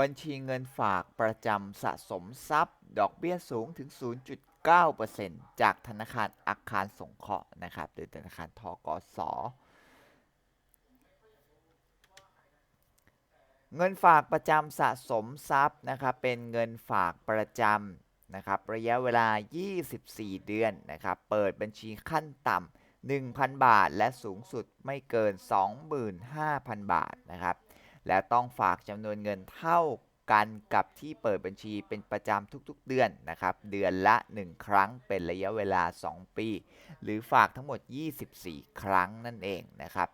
บัญชีเงินฝากประจำสะสมทรัพย์ ดอกเบี้ยสูงถึง 0.9%จากธนาคารอาคารสงเคราะห์นะครับ หรือธนาคารทกส เงินฝากประจำสะสมทรัพย์นะครับเป็นเงินฝากประจำนะครับระยะเวลา 24 เดือนนะครับเปิดบัญชีขั้นต่ำ1,000 บาท และสูงสุดไม่เกิน 25,000 บาทนะครับ และต้องฝากจำนวนเงินเท่ากันกับที่เปิดบัญชีเป็นประจำทุกๆเดือนนะครับ เดือนละ 1 ครั้งเป็นระยะเวลา 2 ปี หรือฝากทั้งหมด 24 ครั้งนั่นเองนะครับ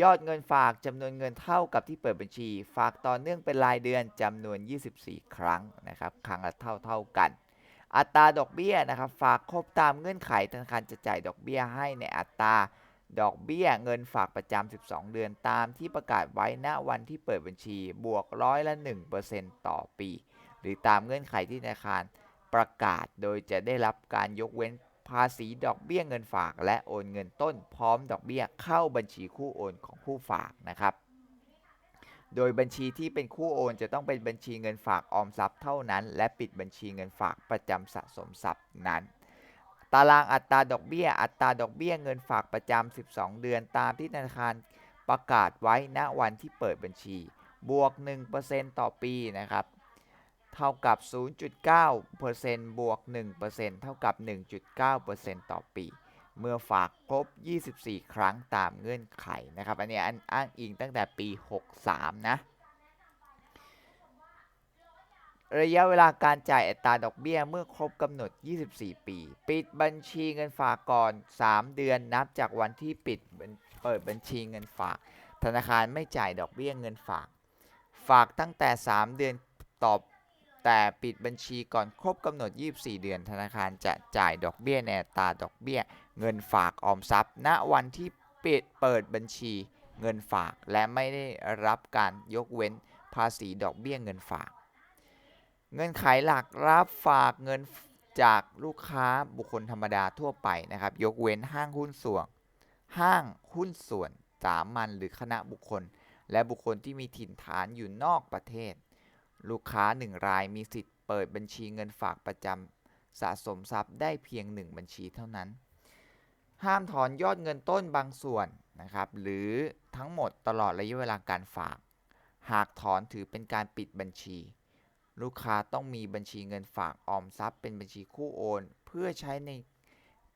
ยอดเงินฝากจำนวนเงินเท่ากับที่เปิดบัญชี ฝากต่อเนื่องเป็นรายเดือนจำนวน 24 ครั้งนะครับ ครั้งละเท่าเท่ากัน อัตราดอกเบี้ยนะครับ ฝากครบตามเงื่อนไขธนาคารจะจ่ายดอกเบี้ยให้ในอัตรา ดอกเบี้ยเงินฝากประจำ 12 เดือนตามที่ประกาศไว้ณวันที่เปิดบัญชีบวกร้อยละ 1%ต่อปี หรือตามเงื่อนไขที่ธนาคารประกาศโดยจะได้รับการยกเว้นภาษีดอกเบี้ยเงินฝากและโอนเงินต้นพร้อมดอกเบี้ยเข้าบัญชีคู่โอนของผู้ฝากนะครับ โดยบัญชีที่เป็นคู่โอนจะต้องเป็นบัญชีเงินฝากออมทรัพย์เท่านั้น และปิดบัญชีเงินฝากประจำสะสมทรัพย์นั้น ตารางอัตราดอกเบี้ย อัตราดอกเบี้ยเงินฝากประจำ 12 เดือนตามที่ธนาคารประกาศไว้ณวันที่เปิดบัญชี บวก 1%ต่อปีนะครับ เท่ากับ 0.9%บวก 1%เท่ากับ 1.9%ต่อปี เมื่อฝากครบ 24 ครั้งตามเงื่อนไขนะครับ อันนี้อันอ้างอิงตั้งแต่ปี 63 นะ ระยะเวลาการจ่ายอัตราดอกเบี้ยเมื่อครบกำหนด 24 ปี ปิดบัญชีเงินฝากก่อน 3 เดือนนับจากวันที่ปิดเปิดบัญชีเงินฝาก ธนาคารไม่จ่ายดอกเบี้ยเงินฝาก ฝากตั้งแต่ 3 เดือนต่อแต่ปิดบัญชีก่อนครบกำหนด 24 เดือน ธนาคารจะจ่ายดอกเบี้ยในอัตราดอกเบี้ย เงินฝากออมทรัพย์ ณวันที่ปิดเปิดบัญชีเงินฝาก และไม่ได้รับการยกเว้นภาษีดอกเบี้ยเงินฝาก เงื่อนไขหลักรับฝากเงินจากลูกค้าบุคคลธรรมดาทั่วไปนะครับ ยกเว้นห้างหุ้นส่วน ห้างหุ้นส่วนสามัญหรือคณะบุคคล และบุคคลที่มีถิ่นฐานอยู่นอกประเทศ ลูกค้า1รายมีสิทธิ์เปิดบัญชีเงินฝากประจำสะสมทรัพย์ได้เพียง1บัญชีเท่านั้น ห้ามถอนยอดเงินต้นบางส่วนนะครับ หรือทั้งหมดตลอดระยะเวลาการฝาก หากถอนถือเป็นการปิดบัญชี ลูกค้าต้องมีบัญชีเงินฝากออมทรัพย์ เป็นบัญชีคู่โอน เพื่อใช้ใน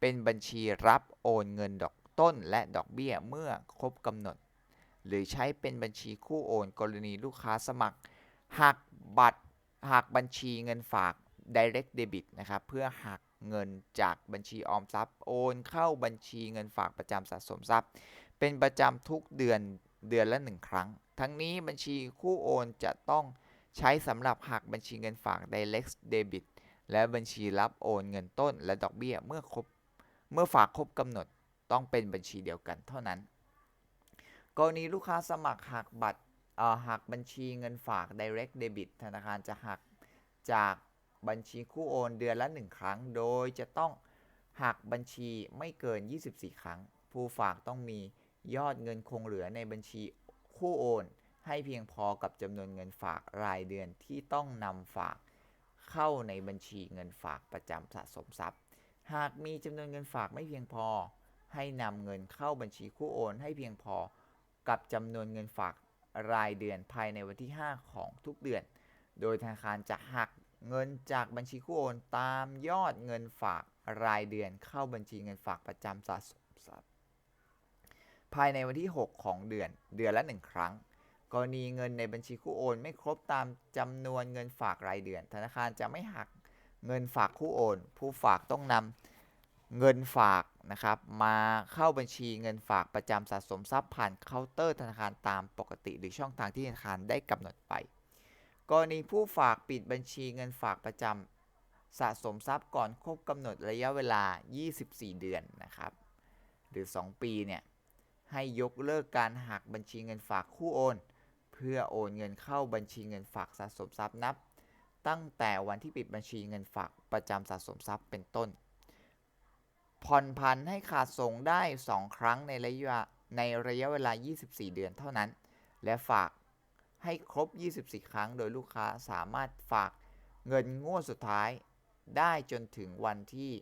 เป็นบัญชีรับโอนเงินดอกต้นและดอกเบี้ยเมื่อครบกำหนด หรือใช้เป็นบัญชีคู่โอน กรณีลูกค้าสมัครหักบัตรหักบัญชีเงินฝาก direct debit นะครับเพื่อหักเงินจากบัญชีออมทรัพย์ โอนเข้าบัญชีเงินฝากประจำสะสมทรัพย์ เป็นประจำทุกเดือนเดือนละหนึ่งครั้ง ทั้งนี้บัญชีคู่โอนจะต้อง ใช้สำหรับหักบัญชีเงินฝาก direct debit และบัญชีรับโอนเงินต้นและดอกเบี้ยเมื่อครบเมื่อฝากครบกำหนดต้องเป็นบัญชีเดียวกันเท่านั้น กรณีลูกค้าสมัครหักบัตรหักบัญชีเงินฝาก direct debit ธนาคารจะหักจากบัญชีคู่โอนเดือนละ 1 ครั้ง โดยจะต้องหักบัญชีไม่เกิน 24 ครั้ง ผู้ฝากต้องมียอดเงินคงเหลือในบัญชีคู่โอน ให้เพียงพอกับจำนวนเงินฝากรายเดือนที่ต้องนำฝากเข้าในบัญชีเงินฝากประจำสะสมทรัพย์ หากมีจำนวนเงินฝากไม่เพียงพอ ให้นำเงินเข้าบัญชีคู่โอน ให้เพียงพอกับจำนวนเงินฝากรายเดือนภายในวันที่ 5 ของทุกเดือน โดยธนาคารจะหักเงินจากบัญชีคู่โอนตามยอดเงินฝากรายเดือนเข้าบัญชีเงินฝากประจำสะสมทรัพย์ ภายในวันที่ 6 ของเดือนเดือนละ 1 ครั้ง รณีเงินในบัญชีคู่โอน ไม่ครบตามจำนวนเงินฝากรายเดือน ธนาคารจะไม่หักเงินฝากคู่โอน ผู้ฝากต้องนำเงินฝากนะครับมาเข้าบัญชีเงินฝากประจำสะสมทรัพย์ผ่านเคาน์เตอร์ธนาคารตามปกติ หรือช่องทางที่ธนาคารได้กำหนดไป กรณีผู้ฝากปิดบัญชีเงินฝากประจำสะสมทรัพย์ก่อนครบกำหนดระยะเวลา 24 เดือนนะครับหรือ 2 ปีเนี่ยให้ยกเลิกการหักบัญชีเงินฝากคู่โอน เพื่อโอนเงินเข้าบัญชีเงินฝากสะสมทรัพย์นับ ตั้งแต่วันที่ปิดบัญชีเงินฝากประจำสะสมทรัพย์เป็นต้น ผ่อนผันให้ขาดส่งได้ 2 ครั้งในระยะในระยะเวลา 24 เดือนเท่านั้น และฝากให้ครบ 24 ครั้ง โดยลูกค้าสามารถฝากเงินงวดสุดท้าย ได้จนถึงวันที่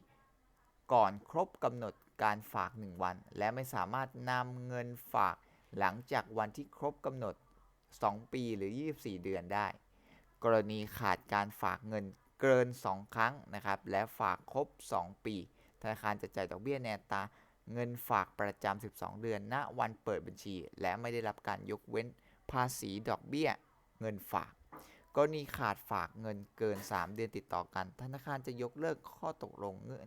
ก่อนครบกำหนดการฝาก 1 วัน และไม่สามารถนำเงินฝากหลังจากวันที่ครบกำหนด 2 ปีหรือ 24 เดือนได้ กรณีขาดการฝากเงินเกิน 2 ครั้งนะครับ และฝากครบ 2 ปี ธนาคารจะจ่ายดอกเบี้ยในตาเงินฝากประจำ 12 เดือน ณ วันเปิดบัญชี และไม่ได้รับการยกเว้นภาษีดอกเบี้ยเงินฝาก กรณีขาดฝากเงินเกิน 3 เดือนติดต่อกัน ธนาคารจะยกเลิกข้อตกลงเงิน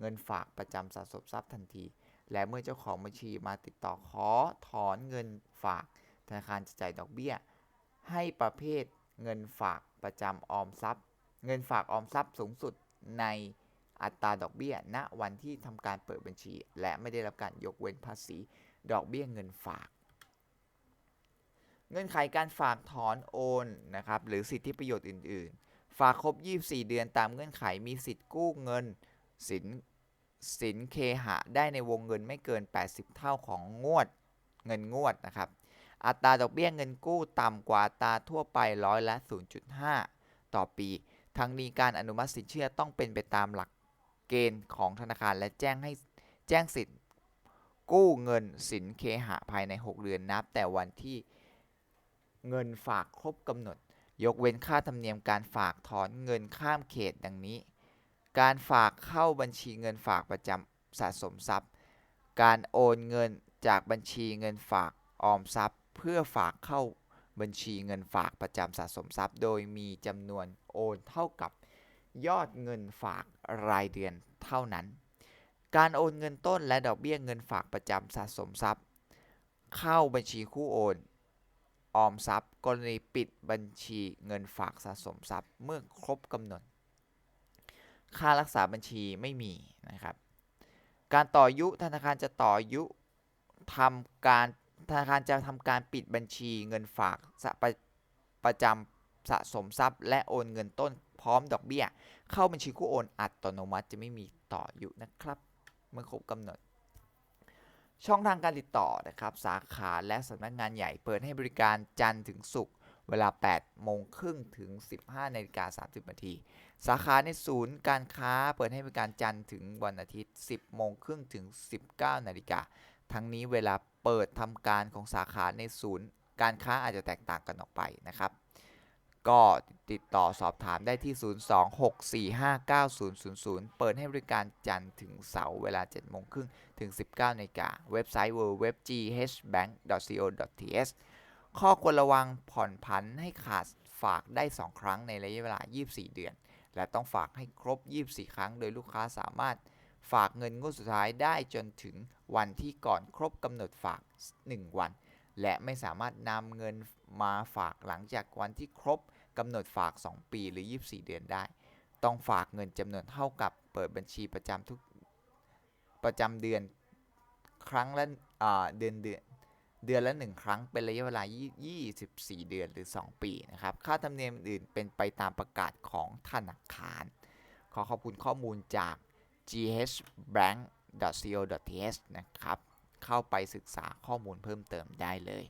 เงินฝากประจำสะสมทรัพย์ทันที และเมื่อเจ้าของบัญชีมาติดต่อขอถอนเงินฝาก ธนาคารจะจ่ายดอกเบี้ย ให้ประเภทเงินฝากประจำออมทรัพย์ เงินฝากออมทรัพย์สูงสุดในอัตราดอกเบี้ย ณ วันที่ทำการเปิดบัญชี และไม่ได้รับการยกเว้นภาษี ดอกเบี้ยเงินฝาก เงื่อนไขการฝากถอนโอนนะครับหรือสิทธิประโยชน์อื่น ๆ ฝากครบ 24 เดือนตามเงื่อนไขมีสิทธิ์กู้เงินสินสินเคหะได้ในวงเงินไม่เกิน 80 เท่าของงวดเงินงวดนะครับ อัตราดอกเบี้ยเงินกู้ต่ำกว่าอัตราทั่วไปร้อยละ 0.5 ต่อปี ทั้งนี้การอนุมัติสินเชื่อต้องเป็นไปตามหลักเกณฑ์ของธนาคารและแจ้งให้แจ้งสิทธิ์กู้เงินสินเคหะภายใน 6 เดือนนับ แต่วันที่เงินฝากครบกำหนด ยกเว้นค่าธรรมเนียมการฝากถอนเงินข้ามเขตดังนี้ การฝากเข้าบัญชีเงินฝากประจำสะสมทรัพย์ การโอนเงินจากบัญชีเงินฝากออมทรัพย์ เพื่อฝากเข้าบัญชีเงินฝากประจำสะสมทรัพย์ โดยมีจำนวนโอนเท่ากับยอดเงินฝากรายเดือนเท่านั้น การโอนเงินต้นและดอกเบี้ยเงินฝากประจำสะสมทรัพย์ เข้าบัญชีคู่โอน ออมทรัพย์ กรณีปิดบัญชีเงินฝากสะสมทรัพย์ เมื่อครบกำหนด ค่ารักษาบัญชีไม่มีนะครับ การต่อยุธนาคารจะต่อยุทำการ ธนาคารจะทำการปิดบัญชีเงินฝากประประจำสะสมทรัพย์ และโอนเงินต้นพร้อมดอกเบี้ย เข้าบัญชีคู่โอนอัตโนมัติจะไม่มีต่ออายุนะครับเมื่อครบกำหนด ช่องทางการติดต่อนะครับ สาขาและสำนักงานใหญ่เปิดให้บริการจันทร์ถึงศุกร์เวลา 8 โมงครึ่งถึง 15นาฬิกา30นาที สาขาในศูนย์การค้าเปิดให้บริการจันทร์ถึงวันอาทิตย์ 10 โมงครึ่งถึง 19นาฬิกา ทั้งนี้เวลา เปิดทำการของสาขาในศูนย์ การค้าอาจจะแตกต่างกันออกไปนะครับ ก็ติดต่อสอบถามได้ที่ 026459000 เปิดให้บริการจันทร์ถึงเสาร์เวลา 7 โมงครึ่งถึง 19นาฬิกาเว็บไซต์ www.ghbank.co.th ข้อควรระวังผ่อนผันให้ขาดฝากได้ 2 ครั้งในระยะเวลา 24 เดือน และต้องฝากให้ครบ 24 ครั้ง โดยลูกค้าสามารถ ฝากเงินงวดสุดท้ายได้จนถึงวันที่ก่อนครบกำหนดฝาก 1 วัน และไม่สามารถนำเงินมาฝากหลังจากวันที่ครบกำหนดฝาก 2 ปีหรือ 24 เดือนได้ ต้องฝากเงินจำนวนเท่ากับเปิดบัญชีประจำทุกประจำเดือนครั้งละเดือนเดือนเดือนละ 1 ครั้งเป็นระยะเวลา 24 เดือนหรือ 2 ปีนะครับ ค่าธรรมเนียมอื่นเป็นไปตามประกาศของธนาคาร ขอขอบคุณข้อมูลจาก ghbank.co.th นะครับ เข้าไปศึกษาข้อมูลเพิ่มเติมได้เลย